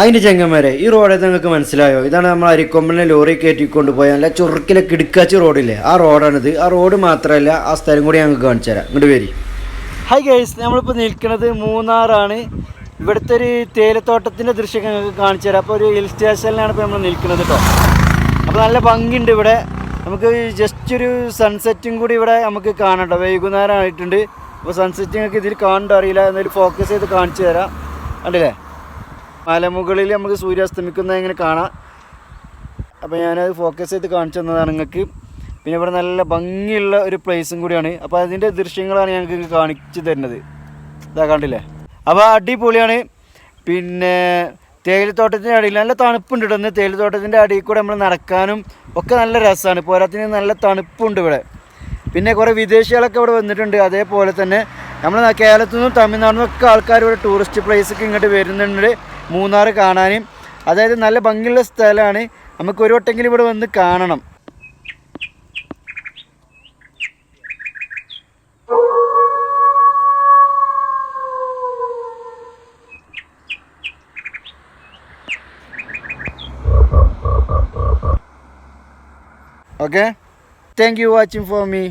അതിന്റെ ചെങ്ങന്മാരെ ഈ റോഡ് നിങ്ങൾക്ക് മനസ്സിലായോ? ഇതാണ് നമ്മൾ അരിക്കൊമ്പലിനെ ലോറി കയറ്റിക്കൊണ്ട് നല്ല ചുറുക്കിലെ കിടുക്കാച്ചി റോഡില്ലേ ആ റോഡാണിത് ആ റോഡ് മാത്രമല്ല ആ സ്ഥലം കൂടി ഞങ്ങൾക്ക് കാണിച്ചു തരാം. ഇങ്ങോട്ട് വരി. ഹൈ ഗൈസ് നമ്മളിപ്പോൾ നിൽക്കുന്നത് മൂന്നാറാണ്. ഇവിടുത്തെ ഒരു തേയിലത്തോട്ടത്തിന്റെ ദൃശ്യം ഞങ്ങൾക്ക് കാണിച്ചു തരാം. അപ്പോൾ ഒരു ഹിൽ സ്റ്റേഷനിലാണ് ഇപ്പോൾ നമ്മൾ നിൽക്കുന്നത് കേട്ടോ അപ്പോൾ നല്ല ഭംഗിയുണ്ട് ഇവിടെ. നമുക്ക് ജസ്റ്റ് ഒരു സൺസെറ്റും കൂടി ഇവിടെ നമുക്ക് കാണണ്ട വൈകുന്നേരം ആയിട്ടുണ്ട്. അപ്പോൾ സൺസെറ്റ് നിങ്ങൾക്ക് ഇതിൽ കാണണ്ട അറിയില്ല. എന്നൊരു ഫോക്കസ് ചെയ്ത് കാണിച്ചു തരാം. കണ്ടില്ലേ? മലമുകളിൽ നമുക്ക് സൂര്യാസ്തമിക്കുന്നത് എങ്ങനെ കാണാം. അപ്പോൾ ഞാനത് ഫോക്കസ് ചെയ്ത് കാണിച്ചു തന്നതാണ് നിങ്ങൾക്ക്. പിന്നെ ഇവിടെ നല്ല ഭംഗിയുള്ള ഒരു പ്ലേസും കൂടിയാണ്. അപ്പോൾ അതിന്റെ ദൃശ്യങ്ങളാണ് ഞങ്ങൾക്ക് കാണിച്ചു തരുന്നത്. ഇതാ കണ്ടില്ലേ? അപ്പോൾ അടിപൊളിയാണ്. പിന്നെ തേയിലത്തോട്ടത്തിന്റെ അടിയിൽ നല്ല തണുപ്പുണ്ട് ഇവിടെ ഇന്ന് തേയിലത്തോട്ടത്തിന്റെ അടിയിൽ കൂടെ നമ്മൾ നടക്കാനും ഒക്കെ നല്ല രസമാണ്. പോരാത്തിന് നല്ല തണുപ്പുണ്ട് ഇവിടെ. പിന്നെ കുറേ വിദേശികളൊക്കെ ഇവിടെ വന്നിട്ടുണ്ട്. അതേപോലെ തന്നെ നമ്മൾ കേരളത്തിൽ നിന്നും തമിഴ്നാട്ടിൽ ഒക്കെ ആൾക്കാർ ഇവിടെ ടൂറിസ്റ്റ് പ്ലേസൊക്കെ ഇങ്ങോട്ട് വരുന്നുണ്ട്. മൂന്നാർ കാണാനും. അതായത് നല്ല ഭംഗിയുള്ള സ്ഥലമാണ് നമുക്ക് ഒരു വട്ടെങ്കിലും ഇവിടെ വന്ന് കാണണം. Okay? Thank you watching for me.